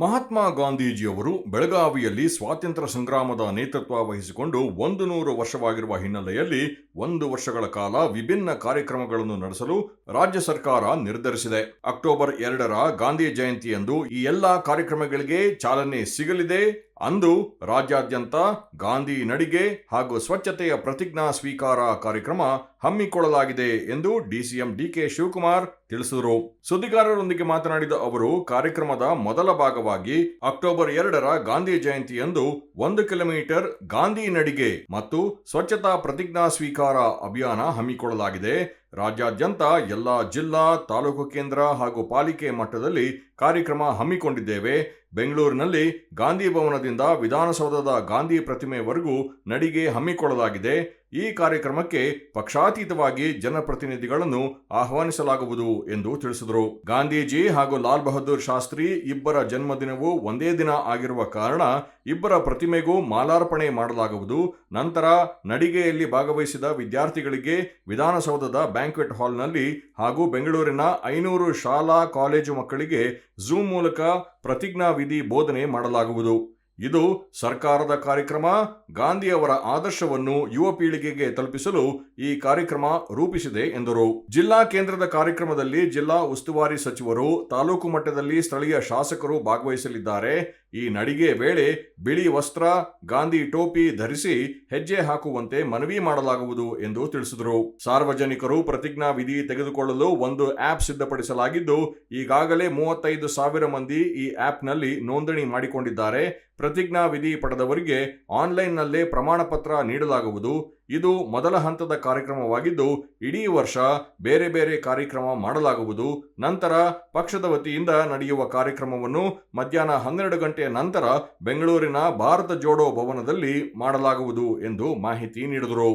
ಮಹಾತ್ಮ ಗಾಂಧೀಜಿಯವರು ಬೆಳಗಾವಿಯಲ್ಲಿ ಸ್ವಾತಂತ್ರ್ಯ ಸಂಗ್ರಾಮದ ನೇತೃತ್ವ ವಹಿಸಿಕೊಂಡು ಒಂದು ನೂರು ವರ್ಷವಾಗಿರುವ ಹಿನ್ನೆಲೆಯಲ್ಲಿ ಒಂದು ವರ್ಷಗಳ ಕಾಲ ವಿಭಿನ್ನ ಕಾರ್ಯಕ್ರಮಗಳನ್ನು ನಡೆಸಲು ರಾಜ್ಯ ಸರ್ಕಾರ ನಿರ್ಧರಿಸಿದೆ. ಅಕ್ಟೋಬರ್ ಎರಡರ ಗಾಂಧಿ ಜಯಂತಿಯಂದು ಈ ಎಲ್ಲಾ ಕಾರ್ಯಕ್ರಮಗಳಿಗೆ ಚಾಲನೆ ಸಿಗಲಿದೆ. ಅಂದು ರಾಜ್ಯಾದ್ಯಂತ ಗಾಂಧಿ ನಡಿಗೆ ಹಾಗೂ ಸ್ವಚ್ಛತೆಯ ಪ್ರತಿಜ್ಞಾ ಸ್ವೀಕಾರ ಕಾರ್ಯಕ್ರಮ ಹಮ್ಮಿಕೊಳ್ಳಲಾಗಿದೆ ಎಂದು ಡಿಸಿಎಂ ಡಿಕೆ ಶಿವಕುಮಾರ್ ತಿಳಿಸಿದರು. ಸುದ್ದಿಗಾರರೊಂದಿಗೆ ಮಾತನಾಡಿದ ಅವರು, ಕಾರ್ಯಕ್ರಮದ ಮೊದಲ ಭಾಗವಾಗಿ ಅಕ್ಟೋಬರ್ ಎರಡರ ಗಾಂಧಿ ಜಯಂತಿಯಂದು ಒಂದು ಕಿಲೋಮೀಟರ್ ಗಾಂಧಿ ನಡಿಗೆ ಮತ್ತು ಸ್ವಚ್ಛತಾ ಪ್ರತಿಜ್ಞಾ ಸ್ವೀಕಾರ ಅಭಿಯಾನ ಹಮ್ಮಿಕೊಳ್ಳಲಾಗಿದೆ. ರಾಜ್ಯಾದ್ಯಂತ ಎಲ್ಲ ಜಿಲ್ಲಾ, ತಾಲೂಕು ಕೇಂದ್ರ ಹಾಗೂ ಪಾಲಿಕೆ ಮಟ್ಟದಲ್ಲಿ ಕಾರ್ಯಕ್ರಮ ಹಮ್ಮಿಕೊಂಡಿದ್ದೇವೆ. ಬೆಂಗಳೂರಿನಲ್ಲಿ ಗಾಂಧಿ ಭವನದಿಂದ ವಿಧಾನಸೌಧದ ಗಾಂಧಿ ಪ್ರತಿಮೆವರೆಗೂ ನಡಿಗೆ ಹಮ್ಮಿಕೊಳ್ಳಲಾಗಿದೆ. ಈ ಕಾರ್ಯಕ್ರಮಕ್ಕೆ ಪಕ್ಷಾತೀತವಾಗಿ ಜನಪ್ರತಿನಿಧಿಗಳನ್ನು ಆಹ್ವಾನಿಸಲಾಗುವುದು ಎಂದು ತಿಳಿಸಿದರು. ಗಾಂಧೀಜಿ ಹಾಗೂ ಲಾಲ್ ಬಹದ್ದೂರ್ ಶಾಸ್ತ್ರಿ ಇಬ್ಬರ ಜನ್ಮದಿನವೂ ಒಂದೇ ದಿನ ಆಗಿರುವ ಕಾರಣ ಇಬ್ಬರ ಪ್ರತಿಮೆಗೂ ಮಾಲಾರ್ಪಣೆ ಮಾಡಲಾಗುವುದು. ನಂತರ ನಡಿಗೆಯಲ್ಲಿ ಭಾಗವಹಿಸಿದ ವಿದ್ಯಾರ್ಥಿಗಳಿಗೆ ವಿಧಾನಸೌಧದ ಬ್ಯಾಂಕ್ವೆಟ್ ಹಾಲ್ನಲ್ಲಿ ಹಾಗೂ ಬೆಂಗಳೂರಿನ ಐನೂರು ಶಾಲಾ ಕಾಲೇಜು ಮಕ್ಕಳಿಗೆ ಝೂಮ್ ಮೂಲಕ ಪ್ರತಿಜ್ಞಾ ವಿಧಿ ಬೋಧನೆ ಮಾಡಲಾಗುವುದು. ಇದು ಸರ್ಕಾರದ ಕಾರ್ಯಕ್ರಮ, ಗಾಂಧಿಯವರ ಆದರ್ಶವನ್ನು ಯುವ ಪೀಳಿಗೆಗೆ ತಲುಪಿಸಲು ಈ ಕಾರ್ಯಕ್ರಮ ರೂಪಿಸಿದೆ ಎಂದರು. ಜಿಲ್ಲಾ ಕೇಂದ್ರದ ಕಾರ್ಯಕ್ರಮದಲ್ಲಿ ಜಿಲ್ಲಾ ಉಸ್ತುವಾರಿ ಸಚಿವರು ತಾಲೂಕು ಮಟ್ಟದಲ್ಲಿ ಸ್ಥಳೀಯ ಶಾಸಕರು ಭಾಗವಹಿಸಲಿದ್ದಾರೆ. ಈ ನಡಿಗೆ ವೇಳೆ ಬಿಳಿ ವಸ್ತ್ರ, ಗಾಂಧಿ ಟೋಪಿ ಧರಿಸಿ ಹೆಜ್ಜೆ ಹಾಕುವಂತೆ ಮನವಿ ಮಾಡಲಾಗುವುದು ಎಂದು ತಿಳಿಸಿದರು. ಸಾರ್ವಜನಿಕರು ಪ್ರತಿಜ್ಞಾ ವಿಧಿ ತೆಗೆದುಕೊಳ್ಳಲು ಒಂದು ಆಪ್ ಸಿದ್ಧಪಡಿಸಲಾಗಿದ್ದು, ಈಗಾಗಲೇ ಮೂವತ್ತೈದು ಸಾವಿರ ಮಂದಿ ಈ ಆಪ್ನಲ್ಲಿ ನೋಂದಣಿ ಮಾಡಿಕೊಂಡಿದ್ದಾರೆ. ಪ್ರತಿಜ್ಞಾ ವಿಧಿ ಪಡೆದವರಿಗೆ ಆನ್ಲೈನ್ನಲ್ಲೇ ಪ್ರಮಾಣ ಪತ್ರ ನೀಡಲಾಗುವುದು. ಇದು ಮೊದಲ ಹಂತದ ಕಾರ್ಯಕ್ರಮವಾಗಿದ್ದು, ಇಡೀ ವರ್ಷ ಬೇರೆ ಬೇರೆ ಕಾರ್ಯಕ್ರಮ ಮಾಡಲಾಗುವುದು. ನಂತರ ಪಕ್ಷದ ವತಿಯಿಂದ ನಡೆಯುವ ಕಾರ್ಯಕ್ರಮವನ್ನು ಮಧ್ಯಾಹ್ನ ಹನ್ನೆರಡು ಗಂಟೆಯ ನಂತರ ಬೆಂಗಳೂರಿನ ಭಾರತ ಜೋಡೋ ಭವನದಲ್ಲಿ ಮಾಡಲಾಗುವುದು ಎಂದು ಮಾಹಿತಿ ನೀಡಿದರು.